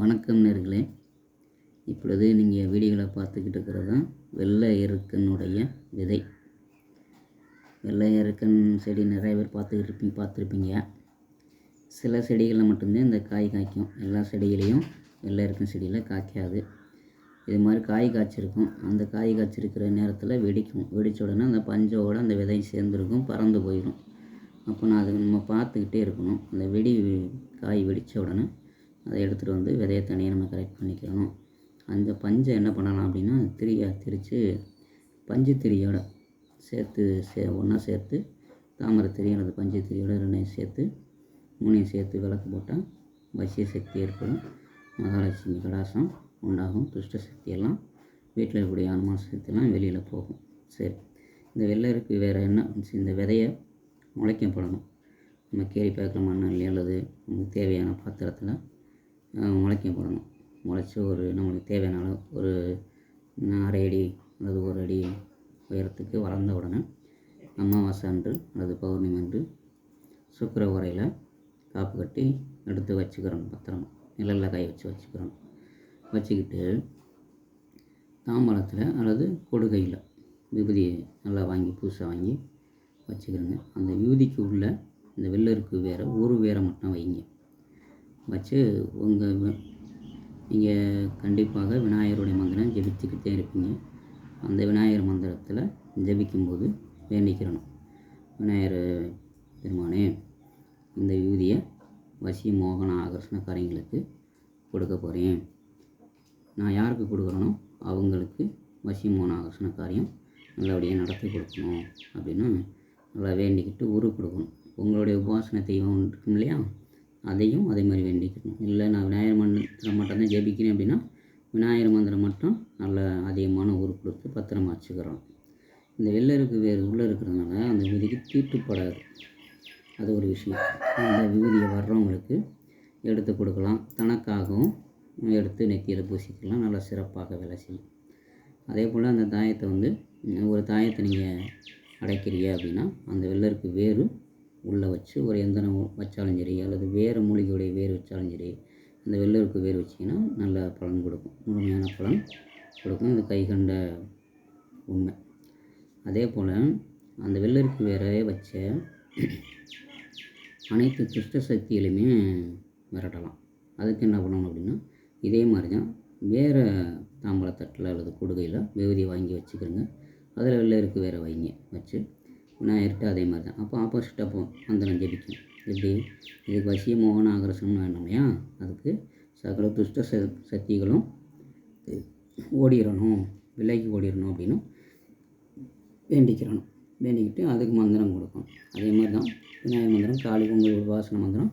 வணக்கம் நேர்களே. இப்பொழுது நீங்கள் வீடியோவில் பார்த்துக்கிட்டு இருக்கிறது? தான் வெள்ளை எருக்கனுடைய விதை. வெள்ளை எருக்கன் செடி நிறைய பேர் பார்த்துக்கிட்டு இருப்பீங்க பார்த்துருப்பீங்க. சில செடிகளில் மட்டும்தான் இந்த காய் காய்க்கும். எல்லா செடிகளையும் வெள்ளை எருக்கன் செடியில் காய்க்காது. இது மாதிரி காய் காய்ச்சிருக்கும். அந்த காய் காய்ச்சிருக்கிற நேரத்தில் வெடிக்கும். வெடித்த உடனே அந்த பஞ்சோட அந்த விதை சேர்ந்துருக்கும் பறந்து போயிடும் அப்போ நான் அதை நம்ம பார்த்துக்கிட்டே இருக்கணும். அந்த வெடி காய் வெடித்த உடனே அதை எடுத்துகிட்டு வந்து விதையை தனியாக நம்ம கலெக்ட் பண்ணிக்கிறணும் அந்த பஞ்சை என்ன பண்ணலாம் அப்படின்னா திரியை திரித்து பஞ்சு திரியோட சேர்த்து சே ஒன்றா சேர்த்து தாமரை திரி அல்லது பஞ்சு திரியோட ரெண்டையும் சேர்த்து மூணையும் சேர்த்து விளக்கு போட்டால் வசிய சக்தி ஏற்படும். மகாலட்சுமி கடாசம் உண்டாகும். துஷ்ட சக்தியெல்லாம் வீட்டில் இருக்கக்கூடிய அனுமான சக்தியெல்லாம் வெளியில் போகும். சரி இந்த வெள்ளருக்கு வேறு என்ன? இந்த விதையை முளைக்கப்படணும் நம்ம கேரி பேக்கில் மண்ணல்லி அல்லது நமக்கு தேவையான பாத்திரத்தில் முளைக்க போடணும். முளைச்சி ஒரு நம்மளுக்கு தேவையான அளவு ஒரு அரை அடி அல்லது ஒரு அடி உயரத்துக்கு வளர்ந்த உடனே அமாவாசை அன்று அல்லது பௌர்ணமி அன்று சுக்கர உரையில் காப்பு கட்டி எடுத்து வச்சுக்கிறோம் பத்திரமா. நிழலில் காய வச்சு வச்சுக்கிறோம் வச்சுக்கிட்டு தாம்பழத்தில் அல்லது கொடுகையில் விபூதி நல்லா வாங்கி புதுசாக வாங்கி வச்சுக்கிறோங்க. அந்த விபூதிக்கு உள்ள இந்த வெள்ளருக்கு வேறு ஒரு வேரை மட்டும் வைங்க. வச்சு உங்கள் நீங்கள் கண்டிப்பாக விநாயகருடைய மந்திரம் ஜெபிச்சுக்கிட்டே இருப்பீங்க. அந்த விநாயகர் மந்திரத்தில் ஜெபிக்கும்போது வேண்டிக்கிறணும். விநாயகர் பெருமானே இந்த யூதியை வசி மோகன ஆகர்ஷணக்காரங்களுக்கு கொடுக்க போகிறேன் நான் யாருக்கு கொடுக்குறேனோ அவங்களுக்கு வசி மோகன ஆகர்ஷண காரியம் நல்லபடியாக நடத்தி கொடுக்கணும் அப்படின்னு நல்லா வேண்டிக்கிட்டு உரு கொடுக்கணும். உங்களுடைய உபாசன தெய்வம் இருக்கும் இல்லையா அதையும் அதே மாதிரி வேண்டிக்கணும். இல்லை நான் விநாயகர் மந்திரம் மட்டும்தான் ஜெபிக்கிறேன் அப்படின்னா விநாயகர் மந்திரம் மட்டும் நல்ல அதிகமான ஊர் கொடுத்து பத்திரமா வச்சுக்கிறோம். இந்த வெள்ளருக்கு வேறு உள்ளே இருக்கிறதுனால அந்த விதிக்கு தீட்டுப்படாது. அது ஒரு விஷயம். அந்த விபூதியை வர்றவங்களுக்கு எடுத்து கொடுக்கலாம். தனக்காகவும் எடுத்து நெத்தியில் பூசிக்கலாம். நல்லா சிறப்பாக வேலை செய்யும். அதே போல் அந்த தாயத்தை வந்து ஒரு தாயத்தை நீங்கள் அடைக்கிறீங்க அப்படின்னா அந்த வெள்ளருக்கு வேறு உள்ளே வச்சு ஒரு எந்திரம் வச்சாலும் சரி அல்லது வேறு மூலிகையுடைய வேர் வச்சாலும் சரி அந்த வெள்ளருக்கு வேர் வச்சிங்கன்னா நல்ல பலன் கொடுக்கும். முழுமையான பலன் கொடுக்கும். இது கைகண்ட உண்மை. அதே போல் அந்த வெள்ளருக்கு வேற வச்ச அனைத்து துஷ்ட சக்திகளையுமே விரட்டலாம் அதுக்கு என்ன பண்ணணும் அப்படின்னா இதே மாதிரி தான் வேறு தாம்பழத்தட்டில் அல்லது கொடுகையில் விபூதி வாங்கி வச்சுக்கிறோங்க. அதில் வெள்ளருக்கு வேற வைங்க வச்சு விநாயகர்கிட்ட அதே மாதிரி தான். அப்போ ஆப்போசிட்டாக போ மந்திரம் ஜெபிக்கும் எப்படி? இதுக்கு வசிய மோகன ஆகரசம்னு வேணும் இல்லையா? அதுக்கு சகல துஷ்ட ச சக்திகளும் ஓடிடணும் விலைக்கு ஓடிடணும் அப்படின்னு வேண்டிக்கிறணும். வேண்டிக்கிட்டு அதுக்கு மந்திரம் கொடுக்கணும். அதே மாதிரி தான் விநாயகர் மந்திரம் காளி பொங்கல் உபாசன மந்திரம்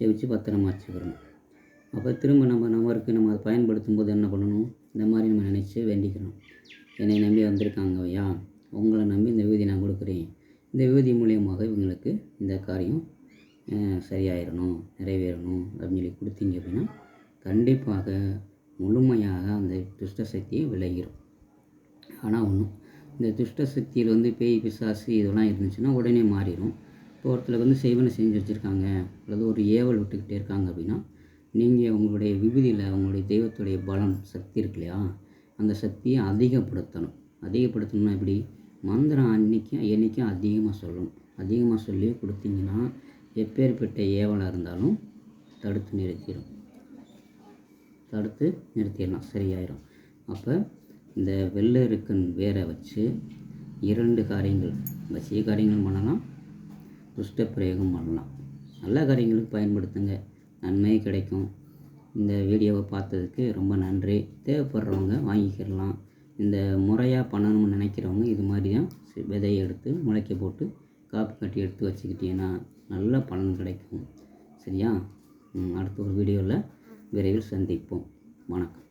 ஜெபிச்சு பத்திரமா வச்சுக்கிறணும் அப்போ திரும்ப நம்ம நம்பருக்கு நம்ம அதை பயன்படுத்தும் போது என்ன பண்ணணும்? இந்த மாதிரி நம்ம நினச்சி வேண்டிக்கிறோம். என்னை நம்பி வந்திருக்காங்க ஐயா உங்களை நம்பி இந்த விபூதி நான் கொடுக்குறேன். இந்த விபூதி மூலியமாக இவங்களுக்கு இந்த காரியம் சரியாயிடணும் நிறைவேறணும் அப்படின்னு சொல்லி கொடுத்தீங்க அப்படின்னா கண்டிப்பாக முழுமையாக அந்த துஷ்ட சக்தியை விளைகிறோம் ஆனால் ஒன்றும் இந்த துஷ்ட சக்தியில் வந்து பேய் பிசாசு இதெல்லாம் இருந்துச்சுன்னா உடனே மாறிடும் இப்போ ஒருத்தர் வந்து செய்வனை செஞ்சு வச்சுருக்காங்க அல்லது ஒரு ஏவல் விட்டுக்கிட்டே இருக்காங்க அப்படின்னா நீங்கள் உங்களுடைய விபூதியில் உங்களுடைய தெய்வத்துடைய பலம் சக்தி இருக்கு இல்லையா? அந்த சக்தியை அதிகப்படுத்தணும். அதிகப்படுத்தணும்னா எப்படி? மந்திரம் அன்றைக்கும் என்றைக்கும் அதிகமாக சொல்லணும். அதிகமாக சொல்லி கொடுத்தீங்கன்னா எப்பேற்பட்ட ஏவலாக இருந்தாலும் தடுத்து நிறுத்திடும் தடுத்து நிறுத்திடலாம். சரியாயிடும் அப்போ இந்த வெள்ளை இருக்கன் வேரை வச்சு இரண்டு காரியங்கள் வசிய காரியங்கள் பண்ணலாம் துஷ்ட பிரயோகம் பண்ணலாம். நல்ல காரியங்களுக்கு பயன்படுத்துங்க. நன்மை கிடைக்கும். இந்த வீடியோவை பார்த்ததுக்கு ரொம்ப நன்றி. தேவைப்படுறவங்க வாங்கிக்கிடலாம். இந்த முறையாக பண்ணணும்னு நினைக்கிறவங்க இது மாதிரி தான் விதையை எடுத்து முளைக்க போட்டு காப்பு கட்டி எடுத்து வச்சுக்கிட்டீங்கன்னா நல்ல பலன் கிடைக்கும். சரியா? அடுத்த ஒரு வீடியோவில் விரைவில் சந்திப்போம். வணக்கம்.